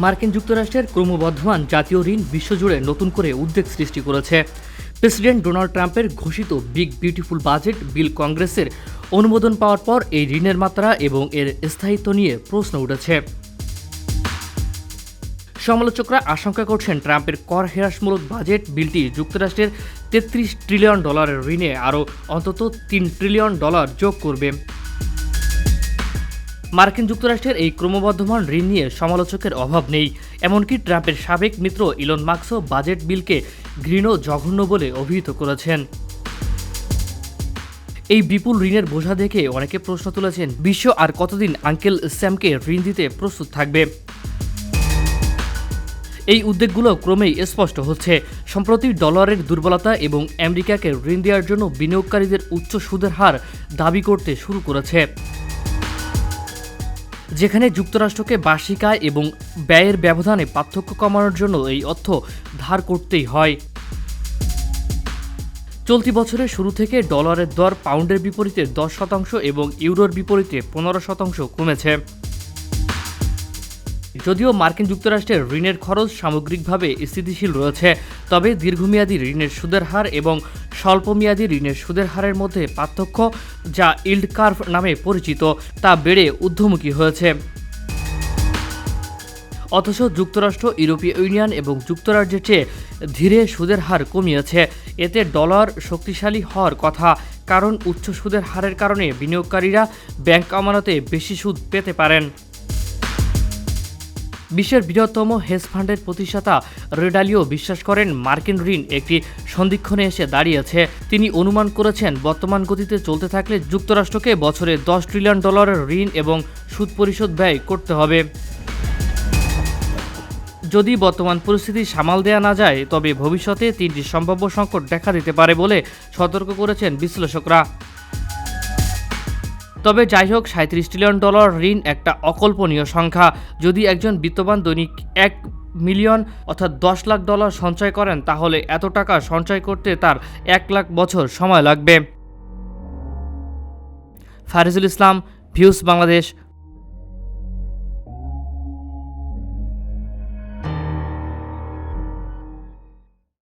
মার্কিন যুক্তরাষ্ট্রের ক্রমবর্ধমান জাতীয় ঋণ বিশ্বজুড়ে নতুন করে উদ্বেগ সৃষ্টি করেছে। প্রেসিডেন্ট ডোনাল্ড ট্রাম্পের ঘোষিত বিগ বিউটিফুল বাজেট বিল কংগ্রেসের অনুমোদন পাওয়ার পর এই ঋণের মাত্রা এবং এর স্থায়িত্ব নিয়ে প্রশ্ন উঠেছে। সমালোচকরা আশঙ্কা করছেন ট্রাম্পের কর হ্রাসমূলক বাজেট বিলটি যুক্তরাষ্ট্রের তেত্রিশ ট্রিলিয়ন ডলারের ঋণে আরও অন্তত তিন ট্রিলিয়ন ডলার যোগ করবে। মার্কিন যুক্তরাষ্ট্রের এই ক্রমবর্ধমান ঋণ নিয়ে সমালোচকের অভাব নেই। এমনকি ট্রাম্পের সাবেক মিত্র ইলন মার্কসও বাজেট বিলকে ঘৃণ জঘন্য বলে অভিহিত করেছেন। এই বিপুল ঋণের বোঝা দেখে অনেকে প্রশ্ন তুলেছেন, বিশ্ব আর কতদিন আঙ্কেল স্যামকে ঋণ দিতে প্রস্তুত থাকবে? এই উদ্বেগগুলো ক্রমেই স্পষ্ট হচ্ছে। সম্প্রতি ডলারের দুর্বলতা এবং আমেরিকাকে ঋণ দেওয়ার জন্য বিনিয়োগকারীদের উচ্চ সুদের হার দাবি করতে শুরু করেছে। যেখানে যুক্তরাষ্ট্রকে বার্ষিক আয় এবং ব্যয়ের ব্যবধানে পার্থক্য কমানোর জন্য এই অর্থ ধার করতেই হয়। চলতি বছরের শুরু থেকে ডলারের দর পাউন্ডের বিপরীতে দশ শতাংশ এবং ইউরোর বিপরীতে পনেরো শতাংশ কমেছে। যদিও মার্কিন যুক্তরাষ্ট্রের ঋণের খরচ সামগ্রিকভাবে স্থিতিশীল রয়েছে, তবে দীর্ঘমেয়াদী ঋণের সুদের হার এবং স্বল্পমেয়াদী ঋণের সুদের হারের মধ্যে পার্থক্য যা ইল্ড কার্ভ নামে পরিচিত, তা বেড়ে ঊর্ধ্বমুখী হয়েছে। অথচ যুক্তরাষ্ট্র, ইউরোপীয় ইউনিয়ন এবং যুক্তরাজ্যের চেয়ে ধীরে সুদের হার কমিয়েছে। এতে ডলার শক্তিশালী হওয়ার কথা, কারণ উচ্চ সুদের হারের কারণে বিনিয়োগকারীরা ব্যাংক আমানতে বেশি সুদ পেতে পারেন। বিশ্বের বৃহত্তম হেজ ফান্ডের প্রতিষ্ঠাতা রেডালিও বিশ্বাস করেন, মার্কিন ঋণ একটি সন্ধিক্ষণে এসে দাঁড়িয়েছে। তিনি অনুমান করেছেন, বর্তমান গতিতে চলতে থাকলে যুক্তরাষ্ট্রকে বছরে দশ ট্রিলিয়ন ডলারের ঋণ এবং সুদ পরিশোধ ব্যয় করতে হবে। যদি বর্তমান পরিস্থিতি সামাল দেওয়া না যায়, তবে ভবিষ্যতে তিনটি সম্ভাব্য সংকট দেখা দিতে পারে বলে সতর্ক করেছেন বিশ্লেষকরা। তবে যাই হোক সাঁত্রিশ ট্রিলিয়ন ডলার ঋণ একটা অকল্পনীয় সংখ্যা। যদি একজন বিত্তবান দৈনিক এক মিলিয়ন অর্থাৎ দশ লাখ ডলার সঞ্চয় করেন, তাহলে এত টাকা সঞ্চয় করতে তার এক লাখ বছর সময় লাগবে। ফারিজুল ইসলাম, ভিউস বাংলাদেশ।